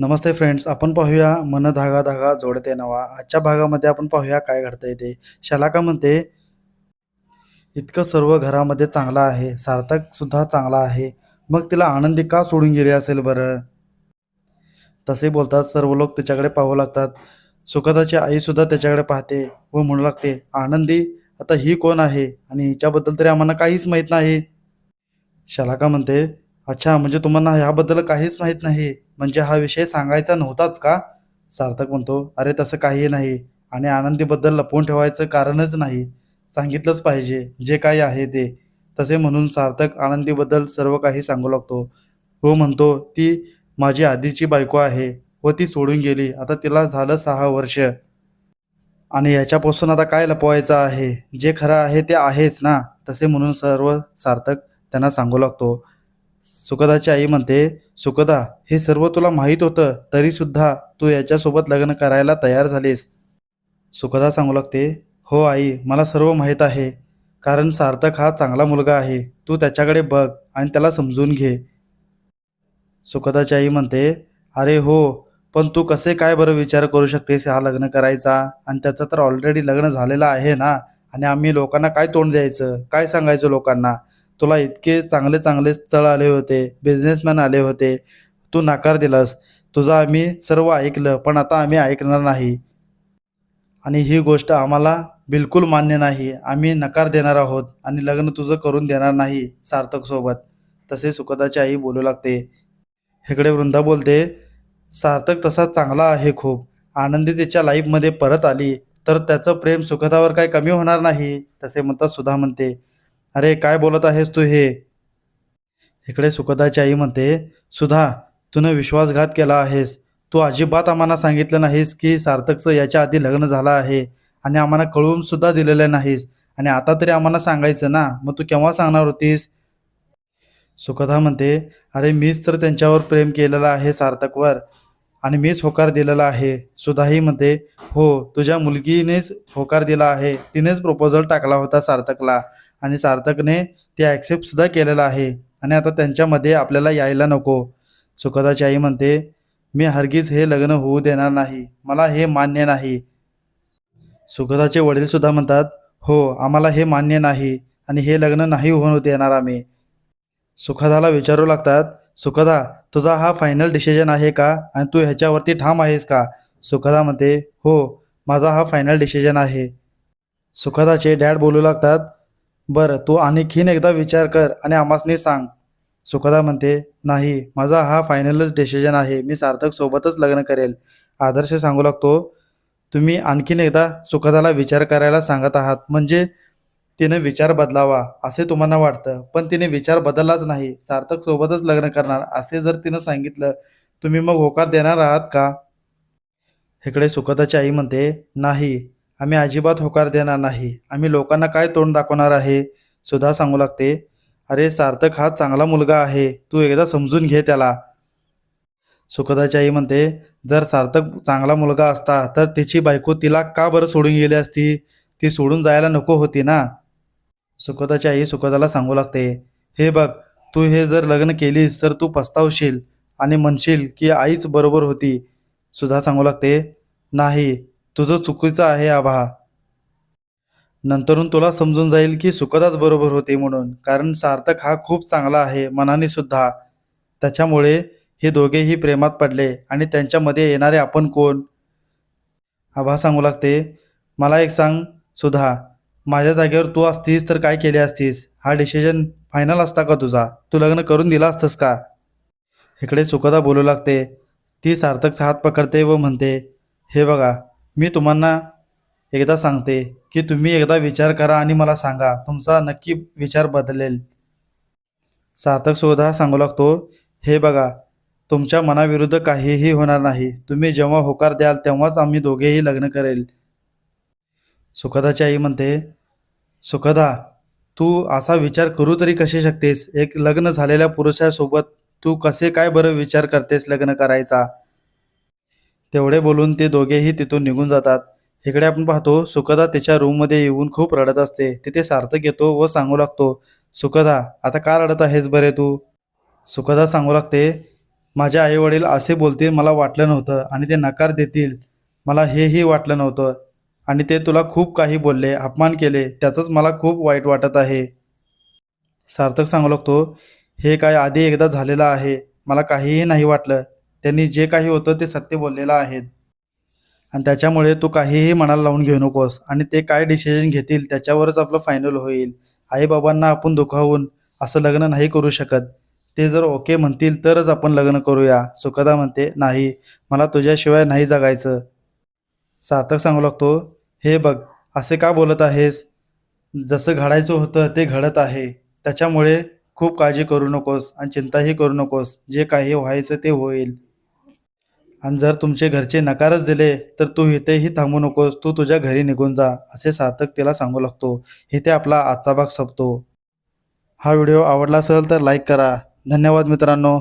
नमस्ते friends आपण पाहूया मन धागा धागा जोडते नवा. आजच्या भागामध्ये आपण पाहूया काय घडतंय ते. शलाका म्हणते इतकं सर्व घरामध्ये चांगलं आहे. सार्थक सुद्धा चांगला आहे. मग तिला आनंदी का सोडून गेली असेल बरं? तसे बोलतात सर्व लोक तिच्याकडे पाहू लागतात. सुखदाची आई सुद्धा त्याच्याकडे पाहते व म्हणू लागते आनंदी आता ही कोण आहे? आणि हिच्याबद्दल तरी आम्हाला काहीच माहीत नाही. शलाका म्हणते अच्छा म्हणजे तुम्हाला ह्याबद्दल काहीच माहीत नाही. म्हणजे हा विषय सांगायचा नव्हताच का? सार्थक म्हणतो अरे तसं काही नाही. आणि आनंदीबद्दल लपवून ठेवायचं कारणच नाही. सांगितलंच पाहिजे. जे काही आहे ते. तसे म्हणून सार्थक आनंदीबद्दल सर्व काही सांगू लागतो. हो म्हणतो ती माझी आधीची बायको आहे व ती सोडून गेली. आता तिला झालं सहा वर्ष. आणि याच्यापासून आता काय लपवायचं आहे? जे खरं आहे ते आहेच ना? तसे म्हणून सर्व सार्थक त्यांना सांगू लागतो. सुखदाची आई म्हणते सुखदा हे सर्व तुला माहीत होतं तरीसुद्धा तू याच्यासोबत लग्न करायला तयार झालीस. सुखदा सांगू लागते हो आई मला सर्व माहीत आहे कारण सार्थक हा चांगला मुलगा आहे तू त्याच्याकडे बघ आणि त्याला समजून घे. सुखदाची आई म्हणते अरे हो पण तू कसे काय बरं विचार करू शकतेस हा लग्न करायचा? आणि त्याचं तर ऑलरेडी लग्न झालेलं आहे ना? आणि आम्ही लोकांना काय तोंड द्यायचं? काय सांगायचं लोकांना? तुला इतके चांगले चांगले स्थळ आले होते बिझनेसमॅन आले होते तू नकार दिलास. तुझं आम्ही सर्व ऐकलं पण आता आम्ही ऐकणार नाही. आणि ही गोष्ट आम्हाला बिलकुल मान्य नाही. आम्ही नकार देणार आहोत आणि लग्न तुझं करून देणार नाही सार्थकसोबत तसे सुखदाची आई बोलू लागते. इकडे वृंदा बोलते सार्थक तसा चांगला आहे खूप. आनंदी तिच्या लाईफमध्ये परत आली तर त्याचं प्रेम सुखदावर काही कमी होणार नाही? तसे म्हणतात सुधा म्हणते. अरे काय बोलत आहेस तू हे? इकडे सुखदाची आई म्हणते सुधा तूनं विश्वासघात केला आहेस. तू अजिबात आम्हाला सांगितलं नाहीस की सार्थकचं याच्या आधी लग्न झालं आहे आणि आम्हाला कळवून सुद्धा दिलेलं नाहीस. आणि आता तरी आम्हाला सांगायचं ना? मग तू केव्हा सांगणार होतीस? सुखदा म्हणते अरे मीच तर त्यांच्यावर प्रेम केलेलं आहे सार्थकवर आणि मीच होकार दिलेला आहे. सुधाही म्हणते हो तुझ्या मुलगीनेच होकार दिला आहे. तिनेच प्रपोजल टाकला होता सार्थकला. आणि सार्थकने ते ॲक्सेप्टसुद्धा केलेलं आहे. आणि आता त्यांच्यामध्ये आपल्याला यायला नको. सुखदाची आई म्हणते मी हरगीज हे लग्न होऊ देणार नाही. मला हे मान्य नाही. सुखदाचे वडीलसुद्धा म्हणतात हो आम्हाला हे मान्य नाही आणि हे लग्न नाही होऊ देणार आम्ही. सुखदाला विचारू लागतात सुखदा तुझा हा फायनल डिसिजन आहे का? आणि तू ह्याच्यावरती ठाम आहेस का? सुखदा म्हणते हो माझा हा फायनल डिसिजन आहे. सुखदाचे डॅड बोलू लागतात बरं तू आणखीन एकदा विचार कर आणि आम्हासनी सांग. सुखदा म्हणते नाही माझा हा फायनलच डिसिजन आहे. मी सार्थक सोबतच लग्न करेल. आदर्श सांगू लागतो तुम्ही आणखीन एकदा सुखदाला विचार करायला सांगत आहात. म्हणजे तिने विचार बदलावा असे तुम्हाला वाटतं. पण तिने विचार बदललाच नाही. सार्थक सोबतच लग्न करणार असे जर तिनं सांगितलं तुम्ही मग होकार देणार आहात का? इकडे सुखदाची आई म्हणते नाही आम्ही अजिबात होकार देणार नाही. आम्ही लोकांना काय तोंड दाखवणार आहे? सुद्धा सांगू लागते. अरे सार्थक हा चांगला मुलगा आहे. तू एकदा समजून घे त्याला. सुखदाची आई म्हणते जर सार्थक चांगला मुलगा असता तर तिची बायको तिला का बरं सोडून गेली असती? ती सोडून जायला नको होती ना? सुखदाची आई सुखदाला सांगू लागते हे बघ तू हे जर लग्न केलीस तर तू पस्तावशील आणि म्हणशील की आईच बरोबर होती. सुद्धा सांगू लागते नाही तुझं चुकीचं आहे आभा. नंतरून तुला समजून जाईल की सुखदाच बरोबर होती म्हणून कारण सार्थक हा खूप चांगला आहे मनाने सुद्धा. त्याच्यामुळे हे दोघेही प्रेमात पडले आणि त्यांच्यामध्ये येणारे आपण कोण? आभा सांगू लागते मला एक सांग सुधा. माझ्या जागेवर तू असतीस तर काय केले असतीस? हा डिसिजन फायनल असता का तुझा? तू लग्न करून दिला असतंस का? इकडे सुखदा बोलू लागते. ती सार्थकचा हात पकडते व म्हणते हे बघा मी तुम्हाला एकदा सांगते की तुम्ही एकदा विचार करा आणि मला सांगा. तुमचा नक्की विचार बदलेल. सार्थक सुद्धा सांगू लागतो हे बघा तुमच्या मनाविरुद्ध काहीही होणार नाही. तुम्ही जेव्हा होकार द्याल तेव्हाच आम्ही दोघेही लग्न करेल. सुखदाची आई म्हणते सुखदा तू असा विचार करू तरी कशी शकतेस? एक लग्न झालेल्या पुरुषासोबत तू कसे काय बरं विचार करतेस लग्न करायचा? तेवढे बोलून ते दोघेही तिथून निघून जातात. इकडे आपण पाहतो सुखदा तिच्या रूममध्ये येऊन खूप रडत असते. तिथे सार्थक येतो व सांगू लागतो सुखदा आता का रडत आहेस बरे तू? सुखदा सांगू लागते माझे आईवडील असे बोलतील मला वाटलं नव्हतं आणि ते नकार देतील. मला हेही वाटलं नव्हतं आणि ते तुला खूप काही बोलले अपमान केले त्याचंच मला खूप वाईट वाटत आहे. सार्थक सांगू लागतो हे काय आधी एकदा झालेलं आहे. मला काहीही नाही वाटलं. त्यांनी जे काही होतं ते सत्य बोललेलं आहेत. आणि त्याच्यामुळे तू काहीही मनाला लावून घेऊ नकोस. आणि ते काय डिसिजन घेतील त्याच्यावरच आपलं फायनल होईल. आईबाबांना आपण दुखावून असं लग्न नाही करू शकत. ते जर ओके म्हणतील तरच आपण लग्न करूया. सुखदा म्हणते नाही मला तुझ्याशिवाय नाही जगायचं. सार्थक सांगू लागतो हे बघ असे का बोलत आहेस? जसं घडायचं होतं ते घडत आहे. त्याच्यामुळे खूप काळजी करू नकोस आणि चिंताही करू नकोस. जे काही व्हायचं ते होईल. आणि जर तुमचे घरचे नकारच दिले तर तू इथेही थांबू नकोस. तू तुझ्या घरी निघून जा असे सार्थक तिला सांगू लागतो. इथे आपला आजचा भाग संपतो. हा व्हिडिओ आवडला असेल तर लाईक करा. धन्यवाद मित्रांनो.